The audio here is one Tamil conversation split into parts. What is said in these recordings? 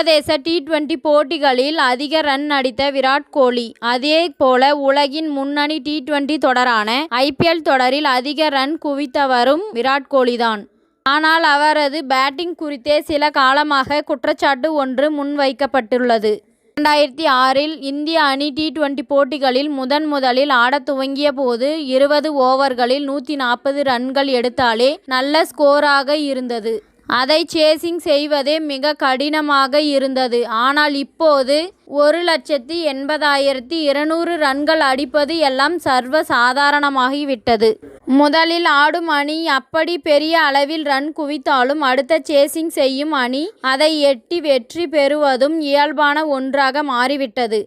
சர்வதேச டி டுவெண்டி போட்டிகளில் அதிக ரன் அடித்த விராட் கோலி. அதே போல உலகின் முன்னணி டி டுவெண்டி தொடரான ஐபிஎல் தொடரில் அதிக ரன் குவித்தவரும் விராட் கோலிதான். ஆனால் அவரது பேட்டிங் குறித்தே சில காலமாக குற்றச்சாட்டு ஒன்று முன்வைக்கப்பட்டுள்ளது. இரண்டாயிரத்தி ஆறில் இந்திய அணி டி டுவெண்டி போட்டிகளில் முதன் முதலில் ஆடத் துவங்கிய போது இருபது ஓவர்களில் நூற்றி நாற்பது ரன்கள் எடுத்தாலே நல்ல ஸ்கோராக இருந்தது. அதை சேசிங் செய்வதே மிக கடினமாக இருந்தது. ஆனால் இப்போது ஒரு லட்சத்தி எண்பதாயிரத்தி இருநூறு ரன்கள் அடிப்பது எல்லாம் சர்வ சாதாரணமாகிவிட்டது முதலில் ஆடும் அணி அப்படி பெரிய அளவில் ரன் குவித்தாலும் அடுத்த சேசிங் செய்யும் அணி அதை எட்டி வெற்றி பெறுவதும் இயல்பான ஒன்றாக மாறிவிட்டது.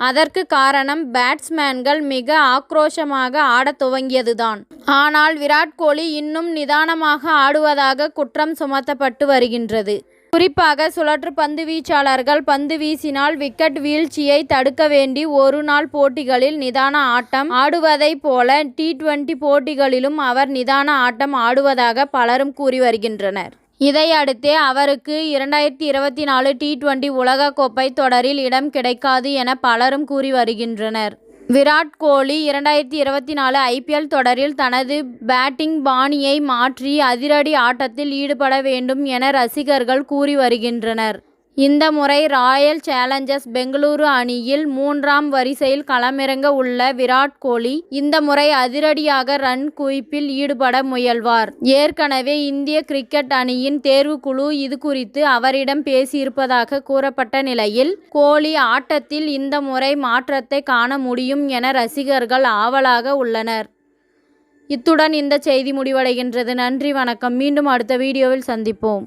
அதற்கு காரணம் பேட்ஸ்மேன்கள் மிக ஆக்ரோஷமாக ஆடத் துவங்கியதுதான். ஆனால் விராட் கோலி இன்னும் நிதானமாக ஆடுவதாக குற்றம் சுமத்தப்பட்டு வருகின்றது. குறிப்பாக சுழற்று பந்து வீச்சாளர்கள் பந்து வீசினால் விக்கெட் வீழ்ச்சியை தடுக்க வேண்டி ஒரு நாள் போட்டிகளில் நிதான ஆட்டம் ஆடுவதைப் போல டி டுவெண்டி போட்டிகளிலும் அவர் நிதான ஆட்டம் ஆடுவதாக பலரும் கூறி வருகின்றனர். இதையடுத்தே அவருக்கு இரண்டாயிரத்தி இருபத்தி நாலு டி டுவெண்டி உலகக்கோப்பை தொடரில் இடம் கிடைக்காது என பலரும் கூறி வருகின்றனர். விராட் கோலி இரண்டாயிரத்தி இருபத்தி நாலு ஐபிஎல் தொடரில் தனது பேட்டிங் பாணியை மாற்றி அதிரடி ஆட்டத்தில் ஈடுபட வேண்டும் என ரசிகர்கள் கூறி வருகின்றனர். இந்த முறை ராயல் சேலஞ்சர்ஸ் பெங்களூரு அணியில் மூன்றாம் வரிசையில் களமிறங்க உள்ள விராட் கோலி இந்த முறை அதிரடியாக ரன் குவிப்பில் ஈடுபட முயல்வார். ஏற்கனவே இந்திய கிரிக்கெட் அணியின் தேர்வுக்குழு இது குறித்து அவரிடம் பேசியிருப்பதாக கூறப்பட்ட நிலையில் கோலி ஆட்டத்தில் இந்த முறை மாற்றத்தை காண முடியும் என ரசிகர்கள் ஆவலாக உள்ளனர். இத்துடன் இந்த செய்தி முடிவடைகின்றது. நன்றி வணக்கம். மீண்டும் அடுத்த வீடியோவில் சந்திப்போம்.